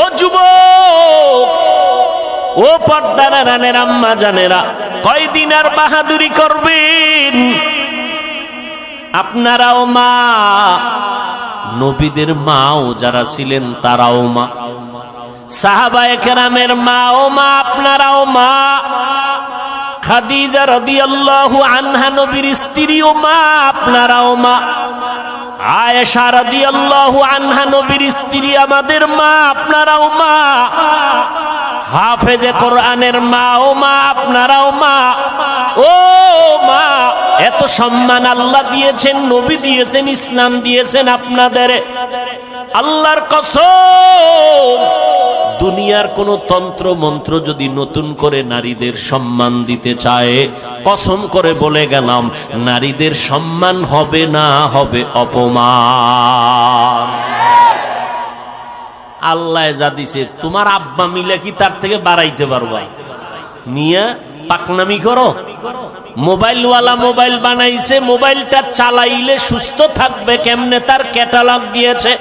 ও যুবক, ও পর্দারা রানের আম্মা জানেরা, কয়দিন আর বাহাদুরি করবেন? আপনারাও মা, নবীদের মাও যারা ছিলেন তারাও মা। সাহাবায়ে কেরামের মা ও মা, আপনারাও মা। খাদিজা রাদিয়াল্লাহু আনহা নবীর স্ত্রী ও মা, আপনারাও মা। আয়েশা রাদিয়াল্লাহু আনহা নবীর স্ত্রী আমাদের মা, আপনারাও মা। হাফেজে কোরআনের মা, ও মা, আপনারাও মা। ও মা, এত সম্মান আল্লাহ দিয়েছেন, নবী দিয়েছেন, ইসলাম দিয়েছেন আপনাদের। আল্লাহর কসম, দুনিয়ার কোন তন্ত্র মন্ত্র যদি নতুন করে নারীদের সম্মান দিতে চায় কসম করে বলে গেলাম, নারীদের সম্মান হবে না হবে অপমান। আল্লাহ যা দিছে, তোমার আব্বা মিলে কি তার থেকে বাড়াইতে পারবা নিয়ে পাকনামি করো। মোবাইলওয়ালা মোবাইল বানাইছে, মোবাইলটা চালাইলে সুস্থ থাকবে, কেমনে তার ক্যাটালগ দিয়েছে?